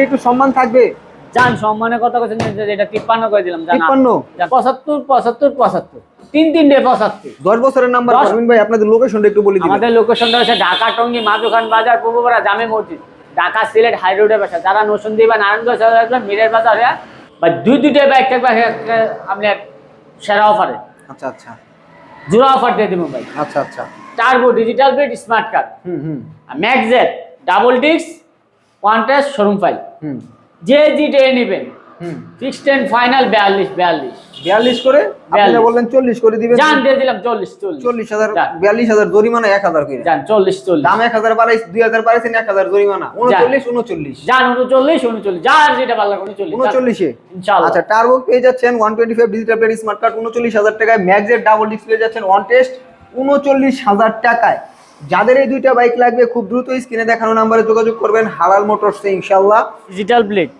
একটু সম্মান থাকবে। যান সম্মানের কথা বলছেন এটা তিপ্পান্ন করে দিলাম তিপ্পান্ন। পঁচাত্তর পঁচাত্তর পঁচাত্তর। তিন তিনটে পঁচাত্তর। দশ বছরের নাম্বার দশ- ভাই আপনাদের লোকেশনটা একটু বলে আমাদের লোকেশনটা হচ্ছে ঢাকা টঙ্গি মাদুখান বাজার পূর্বপাড়া জামে মসজিদ। ঢাকা সিলেট হাই রোডের বাসা যারা নসন্দি বা নারায়ণগঞ্জ আসবেন মিরের বাজার হয়ে বা দুই দুইটা বাইক থাকবে একটা আপনি এক সেরা অফারে আচ্ছা আচ্ছা। জোড়া অফার দিয়ে দেবো ভাই। আচ্ছা আচ্ছা। Turbo digital plate smart card হুম হুম। ম্যাকজেট double disc one test showroom file হুম। যে জিটে নেবেন ফিক্সড এন্ড ফাইনাল বিয়াল্লিশ বিয়াল্লিশ। বিয়াল্লিশ করে? আপনারা বিয়াল্লিশ। বললেন চল্লিশ করে দিবেন। যান দিয়ে দিলাম চল্লিশ চল্লিশ। চল্লিশ হাজার যান। বিয়াল্লিশ হাজার জরিমানা এক হাজার করে। যান চল্লিশ চল্লিশ। দাম এক হাজার বাড়াইছে দুই হাজার বাড়াইছেন এক হাজার জরিমানা। উনচল্লিশ উনচল্লিশ। যান উনচল্লিশ উনচল্লিশ। যার যেটা ভালো লাগে উনচল্লিশ। যান। উনচল্লিশে? ইনশাআল্লাহ। আচ্ছা টার্বো পেয়ে যাচ্ছেন one twenty five digital plate smart card উনচল্লিশ হাজার টাকায় ম্যাক্সের ডাবল ডিসপ্লে যাচ্ছেন ওয়ান টেস্ট উনচল্লিশ হাজার টাকায়। যাদের এই দুইটা বাইক লাগবে খুব দ্রুত স্ক্রিনে দেখানো নাম্বারে যোগাযোগ করবেন হালাল মোটরসে ইনশাল্লাহ ডিজিটাল প্লেট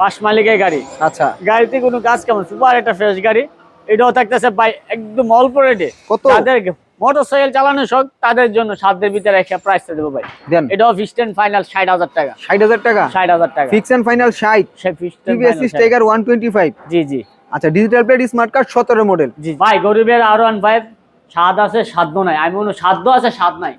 পাঁচ মালিকের গাড়ি। আচ্ছা। গাড়িতে কোনো কাজ কেমন? সুপার একটা ফ্রেশ গাড়ি। এটাও থাকতেছে একদম অল্প রেটে কত? তাদের মোটর সাইকেল চালানো শখ তাদের জন্য সাধ্যের ভিতরে একটা প্রাইসটা দেবো ভাই। দেন। এটাও ফিক্সড এন্ড ফাইনাল ষাট হাজার টাকা। ষাট হাজার টাকা? ষাট হাজার টাকা। ফিক্স অ্যান্ড ফাইনাল ষাট? সে fixed টিভিএস টোয়েন্টি ফাইভ জি জি। আচ্ছা ডিজিটাল প্লেট স্মার্ট কার্ড সতেরো মডেল জি ভাই গরিবের আর ওয়ান ফাইভ স্বাদ আছে সাধ্য নাই। আমি বলব সাধ্য আছে স্বাদ নাই।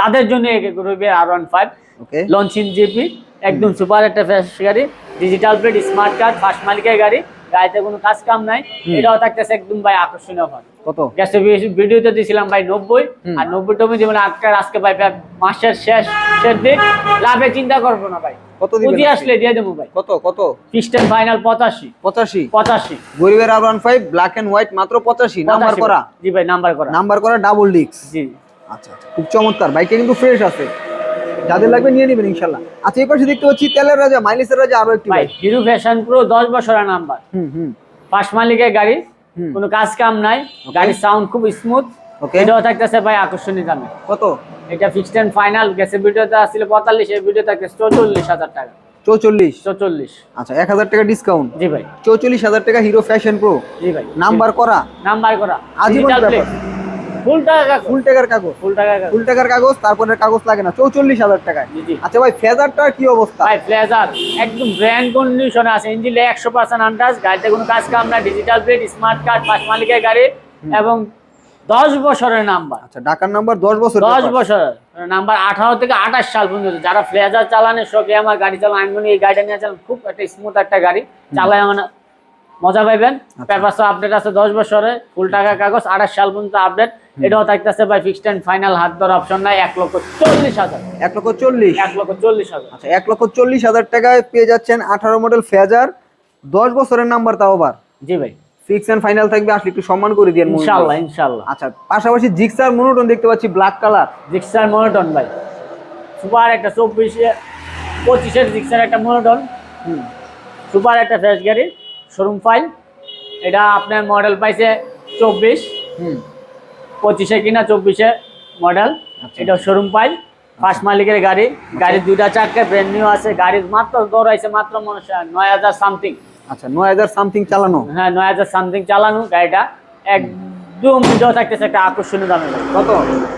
তাদের জন্য গরিবের আর ওয়ান ফাইভ ওকে লঞ্চিন জিপি একদম সুপার একটা ফ্রেশ গাড়ি digital plate smart card first মালিকের গাড়ি গাড়িতে কোনো কাজ কাম নাই। এটাও থাকতেছে একদম ভাই আকর্ষণীয় অফার কত? গ্যাসে ভিডিওতে দিয়েছিলাম ভাই নব্বই। আর আজকে আজকে ভাই ভাই মাসের শেষ শেষ দিক। লাভে চিন্তা করব না ভাই। কত আসলে দিয়ে দেবো ভাই। কত? কত? ফিক্সড ফাইনাল পঁচাশি। পঁচাশি? পঁচাশি। গরিবের ফাইভ ব্ল্যাক অ্যান্ড হোয়াইট মাত্র পঁচাশি। নাম্বার করা? জি ভাই নাম্বার করা। নাম্বার করা ডাবল জি। আচ্ছা আচ্ছা। খুব চমৎকার। বাইকটা কিন্তু ফ্রেশ আছে। যাদের লাগবে নিয়ে নেবেন ইনশাল্লাহ। আচ্ছা এই পাশে দেখতে পাচ্ছি তেলের রাজা মাইলেজের রাজা আরও একটি ভাই বাইক হিরো ফ্যাশন প্রো দশ বছরের নাম্বার হুম হুম। ফার্স্ট মালিকের গাড়ি কোনো কাজ কাম নাই গাড়ির সাউন্ড খুব স্মুথ এটাও থাকতেছে ভাই আকর্ষণীয় দামে। কত? এটা ফিক্সড এন্ড ফাইনাল গেছে ভিডিওতে আসলে পঁয়তাল্লিশ এই ভিডিও থাকে চৌচল্লিশ হাজার টাকা। চৌচল্লিশ? চৌচল্লিশ। আচ্ছা এক হাজার টাকা ডিসকাউন্ট জি ভাই। চৌচল্লিশ হাজার টাকা হিরো ফ্যাশন প্রো জি ভাই। নাম্বার করা? নাম্বার করা। আজীবন ব্যাপার। ফুল টাকা ফুল টাকার কাগজ। ফুল টাকা ফুল টাকার কাগজ তারপরে কাগজ লাগে না চৌচল্লিশ হাজার টাকায়। আচ্ছা ভাই ফেজারটার কি অবস্থা? ভাই একদম ব্র্যান্ড কন্ডিশনে আছে। ইঞ্জিনে একশো পার্সেন্ট আন্দাজ গাড়িতে কোনো কাজ কাম না ডিজিটাল প্লেট স্মার্ট কার্ড পাঁচ মালিকের গাড়ি এবং দশ বছরের নাম্বার আচ্ছা ঢাকার নাম্বার দশ বছর দশ নাম্বার আঠারো থেকে আঠাশ সাল পর্যন্ত। যারা ফ্লেজার চালানের শখে আমার গাড়ি চালান আমি মনে এই গাড়িটা নিয়ে চালান খুব একটা স্মুথ একটা গাড়ি। চালায় আমার মজা পাইবেন। পেপার আপডেট আছে দশ বছরে ফুল টাকা কাগজ আঠাশ সাল পর্যন্ত আপডেট এটাও থাকতেছে ভাই ফিক্সড এন্ড ফাইনাল হাত ধর অপশন নাই এক লক্ষ চল্লিশ হাজার। এক লক্ষ চল্লিশ। এক লক্ষ চল্লিশ হাজার। আচ্ছা এক লক্ষ চল্লিশ হাজার টাকায় পেয়ে যাচ্ছেন আঠারো মডেল ফেজার দশ বছরের নাম্বার তাও আবার। জি ভাই। ফিক্স এন্ড ফাইনাল থাকবে আসলে একটু সম্মান করে দিয়ে ইনশাল্লাহ ইনশাল্লাহ। আচ্ছা পাশাপাশি জিক্সার মনোটন দেখতে পাচ্ছি ব্ল্যাক কালার জিক্সার মনোটন ভাই। সুপার একটা চব্বিশে পঁচিশের জিক্সার একটা মনোটন হুম। সুপার একটা ফ্রেশ গাড়ি শোরুম ফাইল এটা আপনার মডেল পাইছে চব্বিশ। হুম। পঁচিশে কিনা চব্বিশে মডেল আচ্ছা। এটা শোরুম পাই ফার্স্ট মালিকের গাড়ি গাড়ির দুইটা চারটে ব্র্যান্ড নিউ আছে গাড়ির মাত্র দৌড়াইছে মাত্র মনে হয় নয় হাজার সামথিং আচ্ছা নয় হাজার সামথিং চালানো? হ্যাঁ নয় হাজার সামথিং চালানো গাড়িটা। একদম ভিডিও থাকতেছে একটা আকর্ষণীয় দামে কত?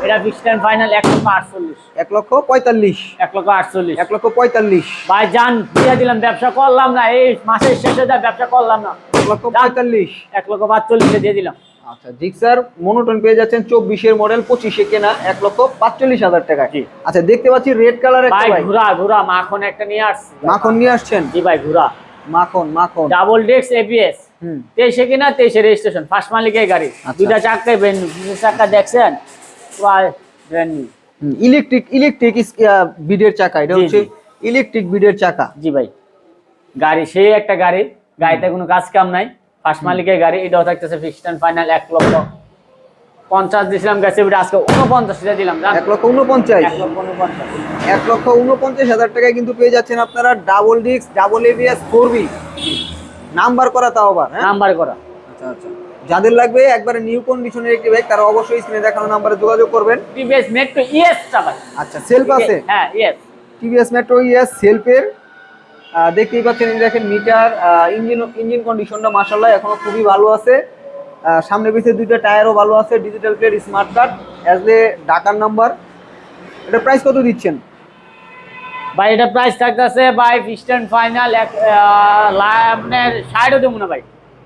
এটা ফিক্সড এন্ড ফাইনাল এক লক্ষ আটচল্লিশ। এক লক্ষ পঁয়তাল্লিশ। এক লক্ষ আটচল্লিশ। এক লক্ষ পঁয়তাল্লিশ। ভাই যান দিয়ে দিলাম ব্যবসা করলাম না এই মাসের শেষে যা ব্যবসা করলাম না। এক লক্ষ পঁয়তাল্লিশ। এক লক্ষ পাঁচচল্লিশে দিয়ে দিলাম। আচ্ছা জিক্সার মনোটন পেয়ে যাচ্ছেন চব্বিশের মডেল পঁচিশে কেনা এক লক্ষ পাঁচচল্লিশ হাজার টাকায়। জি। আচ্ছা দেখতে পাচ্ছি রেড কালার একটা ভাই ঘুরা ঘুরা মাখন একটা নিয়ে আসছি। মাখন নিয়ে আসছেন? জি ভাই ঘুরা। মাখন মাখন। ডাবল ডেক্স এপিএস হুম। তেইশে কিনা তেইশে রেজিস্ট্রেশন ফার্স্ট মালিকের গাড়ি। আচ্ছা। দুইটা চাকরে ব্র্যান্ড দুইটা চাকা দেখছেন? ব্র্যান্ড নিউ ইলেকট্রিক ইলেকট্রিক বিডের চাকা এটা হচ্ছে ইলেকট্রিক বিডের চাকা। জি ভাই। গাড়ি সেই একটা গাড়ি। গাড়িতে কোনো কাজ কাম নাই। ফার্স্ট মালিকের গাড়ি এটাও থাকতেছে ফিক্সড অ্যান্ড ফাইনাল এক লক্ষ পঞ্চাশ দিয়েছিলাম গেছে ওটা আজকে উনপঞ্চাশ দিয়ে দিলাম? এক লক্ষ উনপঞ্চাশ এক লক্ষ উনপঞ্চাশ হাজার টাকায় কিন্তু পেয়ে যাচ্ছেন আপনারা double disc double ABS four B number করা তাও আবার হ্যাঁ? নাম্বার করা। আচ্ছা আচ্ছা। যাদের লাগবে একবারে নিউ কন্ডিশনের একটি বাইক তারা অবশ্যই স্ক্রিনে দেখানো নাম্বারে যোগাযোগ করবেন। টিভিএস মেট্রো ইএস চাকা আচ্ছা সেলফ আছে? হ্যাঁ ইএস টিভিএস মেট্রো ইএস সেলফের দেখতেই পাচ্ছেন এই দেখেন মিটার ইঞ্জিন ইঞ্জিন কন্ডিশনটা মাসাল্লাহ এখনও খুবই ভালো আছে। সামনে পিছে দুইটা টায়ারও ভালো আছে digital plate smart card as a ঢাকার নাম্বার এটা প্রাইস কত দিচ্ছেন? ভাই এটা প্রাইস থাকতেছে ভাই ফিস্টার্ন ফাইনাল এক আপনার ষাটও দেবো না ভাই।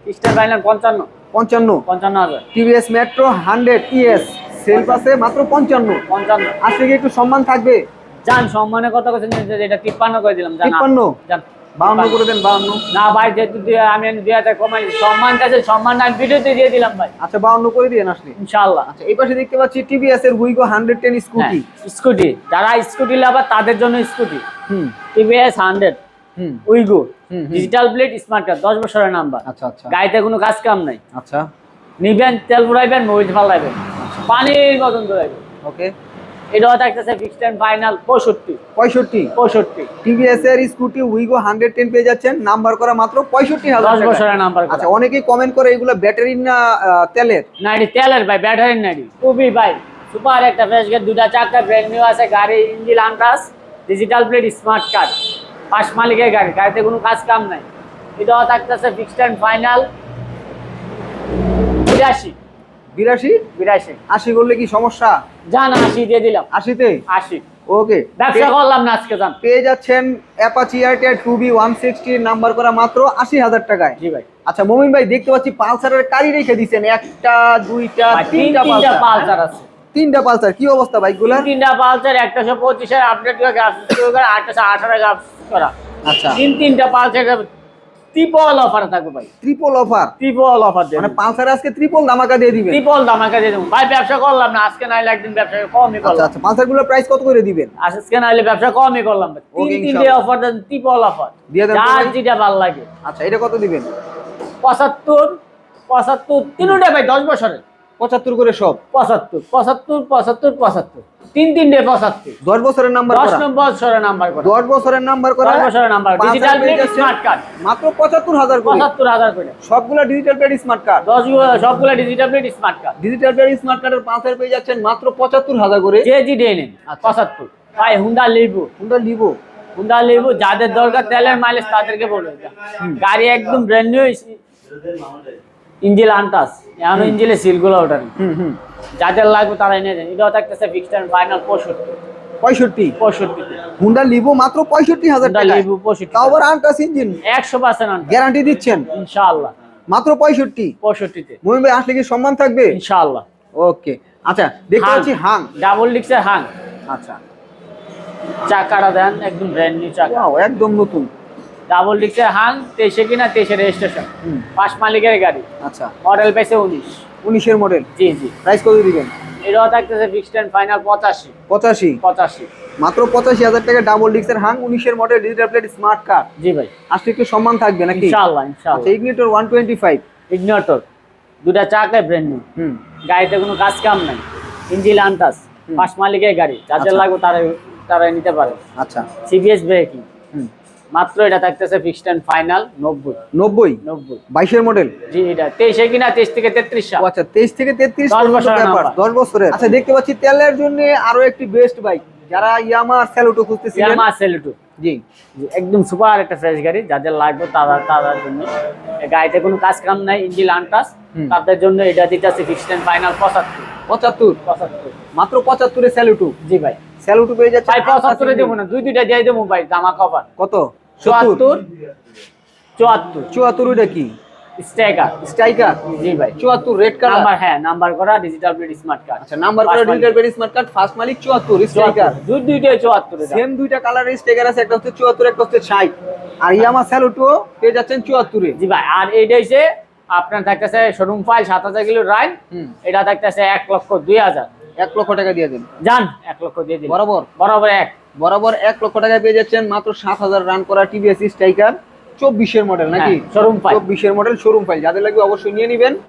ফিস্টার্ন ফাইনাল পঞ্চান্ন। পঞ্চান্ন। পঞ্চান্ন হাজার। TVS Metro hundred ES self আছে মাত্র পঞ্চান্ন। পঞ্চান্ন। আজ থেকে একটু সম্মান থাকবে? যান সম্মানের কথা কথা এটা তিপ্পান্ন করে দিলাম জান জান। করে দেন বাউন্ন। না ভাই যেহেতু আমি দুই হাজার কমাই সম্মান আছে সম্মান ভিডিওতে দিয়ে দিলাম ভাই। আচ্ছা বাউন্ন করে দিয়ে আসলে। ইনশাআল্লাহ। আচ্ছা এই পাশে দেখতে পাচ্ছি টিভিএস এর স্কুটি হ্যাঁ, স্কুটি যারা স্কুটি লাভার তাদের জন্য স্কুটি হুম। টিভিএস হান্ড্রেড হুম। Wego. Digital plate smart card দশ বছরের নাম্বার আচ্ছা আচ্ছা। গাড়িতে কোনো কাজ কাম নাই। আচ্ছা। নিবেন তেল ফুরাইবেন মোবিল ফালাইবেন। পানির মতন দৌড়াইবেন ওকে। এটাও থাকতেছে ফিক্সড অ্যান্ড ফাইনাল পঁয়ষট্টি। পঁয়ষট্টি। পঁয়ষট্টি। টিভিএস এর স্কুটি উইগো হান্ড্রেড টেন পেয়ে যাচ্ছেন নাম্বার করা মাত্র পঁয়ষট্টি হাজার দশ টাকা। বছরের নাম্বার আচ্ছা অনেকেই কমেন্ট করে এগুলো ব্যাটারি না তেলের। নাইডি তেলের ভাই ব্যাটারির নাইডি খুবই ভাই সুপার একটা ফ্রেশ গেট দুটা চারটা ব্র্যান্ড নিউ আছে গাড়ি ইঞ্জিন আনটাস ডিজিটাল প্লেট স্মার্ট কার্ড পাঁচ মালিকের গাড়ি গাড়িতে কোনো কাজ কাম নাই। এটাও থাকতেছে ফিক্সড অ্যান্ড ফাইনাল বিরাশি বিরাশি? বিরাশি। আশি করলে কি সমস্যা? জান আশি দিয়ে দিলাম। আশিতে? আশি। ওকে। ব্যবসা করলাম না আজকে জান। পেয়ে যাচ্ছেন Apache Airtel two B one sixty number করা মাত্র আশি হাজার টাকায়। জি ভাই। আচ্ছা মমিন ভাই দেখতে পাচ্ছি পালসারের গাড়ি রেখে দিচ্ছেন একটা দুইটা তিনটা পালসার। আছে। তিনটা পালসার কি অবস্থা বাইকগুলার তিনটা পালসার একটাশো পঁচিশের আপডেট করে আটশো আঠারো করা। আচ্ছা। তিন তিনটা পালসার ত্রিপল অফার থাকবে ভাই। ট্রিপল অফার ত্রিপল অফার দেবে। মানে পালসার আজকে ট্রিপল ধামাকা দিয়ে দিবেন? ত্রিপল দামাকা দিয়ে দেবো। ভাই ব্যবসা করলাম না আজকে নাইলে একদিন ব্যবসা কমই আচ্ছা করলাম। আচ্ছা পালসারগুলোর প্রাইস কত করে দিবেন? আজকে নাইলে ব্যবসা কমই করলাম ভাই। তিন তিনটে অফার দেন ত্রিপল অফার দিয়ে দেন যার যেটা ভালো লাগে। আচ্ছা এটা কত দিবেন? পঁচাত্তর পঁচাত্তর তিনটা ভাই দশ বছরের। পঁচাত্তর করে সব। পঁচাত্তর পঁচাত্তর পঁচাত্তর পঁচাত্তর। তিন তিনটে পঁচাত্তর। দশ বছরের নাম্বার দশ নম্বর বছরের নাম্বার দশ বছরের নাম্বার করা। দশ বছরের নাম্বার ডিজিটাল স্মার্ট কার্ড মাত্র পঁচাত্তর হাজার পঁচাত্তর হাজার করে। সবগুলা ডিজিটাল প্লেট স্মার্ট কার্ড দশ সবগুলো digital plate smart card digital plate smart কার্ডের পাঁচ হাজার পেয়ে যাচ্ছেন মাত্র পঁচাত্তর হাজার করে। যে জি আচ্ছা। পঁচাত্তর। ভাই হুন্ডা লিবু হুন্ডা লিবো হুন্ডা লিবু যাদের দরকার তেলের মাইলেজ তাদেরকে বলবে গাড়ি একদম ব্র্যান্ড নিউ ইঞ্জিল আনটাস এখনও ইঞ্জিলে সিলগুলো ওঠেন। যাদের লাগবে তারা এনে দেন। এটাও থাকতেছে ফিক্সড অ্যান্ড ফাইনাল পঁয়ষট্টি। পঁয়ষট্টি? পঁয়ষট্টি। হুন্ডা লিভো মাত্র পঁয়ষট্টি হাজার হুন্ডা টাকা লিবু পঁয়ষট্টি। তাও আবার আনটাস ইঞ্জিন? একশো পার্সেন্ট গ্যারান্টি দিচ্ছেন? ইনশাআল্লাহ। মাত্র পঁয়ষট্টি? পঁয়ষট্টিতে। ভাই আসলে কি সম্মান থাকবে? ইনশাআল্লাহ। ওকে। আচ্ছা দেখতে হাং। পাচ্ছি হাং। ডাবল ডিক্সের হাং। আচ্ছা। চাকাটা দেন একদম ব্র্যান্ড নিউ চাকা। একদম নতুন। ডাবল ডিক্সের হাং তেইশে কিনা তেইশে রেজিস্ট্রেশন পাঁচ মালিকের গাড়ি। আচ্ছা। মডেল পেয়েছে উনিশ। উনিশের মডেল জি জি। প্রাইস কত দিবেন? এটাও থাকতেছে ফিক্সড অ্যান্ড ফাইনাল পঁচাশি। পঁচাশি? পঁচাশি। মাত্র পঁচাশি হাজার টাকা ডাবল ডিক্সের হাং উনিশের model digital plate smart car জি ভাই। আসলে একটু সম্মান থাকবে নাকি? ইনশাআল্লাহ ইনশাআল্লাহ। Ignitor one twenty five Ignitor দুটা চাকায় ব্র্যান্ড নিউ হুম। গাড়িতে কোনো কাজ কাম নাই। ইঞ্জিল আনটাস পাঁচ মালিকের গাড়ি। যাদের আচ্ছা। লাগবে তারা তারা নিতে পারে। আচ্ছা। সিবিএস ব্রেকিং হুম। মাত্র এটা থাকতেছে ফিক্সড অ্যান্ড ফাইনাল নব্বই। নব্বই? নব্বই। বাইশের মডেল জি এটা তেইশে কিনা তেইশ থেকে তেত্রিশ সাল। ও আচ্ছা তেইশ থেকে তেত্রিশ দশ বছরের ব্যাপার নাম্বার। দশ বছরের। আচ্ছা দেখতে পাচ্ছি তেলের জন্য আরও একটি বেস্ট বাইক যারা ইয়ামা স্যালুটো খুঁজতেছিলেন। ইয়ামা সেলুটু জি। একদম সুপার একটা ফ্রেশ গাড়ি যাদের লাগবে তারা তাদের জন্য। গাড়িতে কোনো কাজ কাম নাই ইঞ্জিল আনটাস তাদের জন্য এটা দিতে আছে ফিক্সড অ্যান্ড ফাইনাল পঁচাত্তর। পঁচাত্তর? পঁচাত্তর। মাত্র পঁচাত্তরে স্যালুটো জি ভাই। স্যালুটো পেয়ে যাচ্ছে ভাই পঁচাত্তরে দেবো না দুই দুইটা দিয়ে দেবো ভাই জামা কভার কত? চুয়াত্তর। চুয়াত্তর। চুয়াত্তর ওইটা কি? স্ট্রাইকার। স্ট্রাইকার? জি ভাই। চুয়াত্তর রেড কালার নাম্বার হ্যাঁ নাম্বার করা ডিজিটাল প্লেট স্মার্ট কার্ড আচ্ছা নাম্বার করা ডিজিটাল স্মার্ট কার্ড ফার্স্ট মালিক চুয়াত্তর স্ট্রাইকার। দুই দুইটাই চুয়াত্তর সেম দুইটা কালারের আছে একটা হচ্ছে চুয়াত্তর একটা হচ্ছে ষাট। আর ইয়ামা স্যালুটো পেয়ে যাচ্ছেন চুয়াত্তরে। জি ভাই আর এইটা আপনার থাকতেছে শোরুম ফাইল সাত হাজার কিলো রাইন এটা থাকতেছে এক লক্ষ দুই হাজার। এক লক্ষ টাকা দিয়ে দেন। যান এক লক্ষ দিয়ে দিন। বরাবর? বরাবর এক। বরাবর এক লক্ষ টাকায় পেয়ে যাচ্ছেন মাত্র সাত হাজার রান করা টিভিএস স্ট্রাইকার চব্বিশের মডেল নাকি? শোরুম চব্বিশের মডেল শোরুম ফাইল যাদের লাগবে অবশ্যই নিয়ে নেবেন।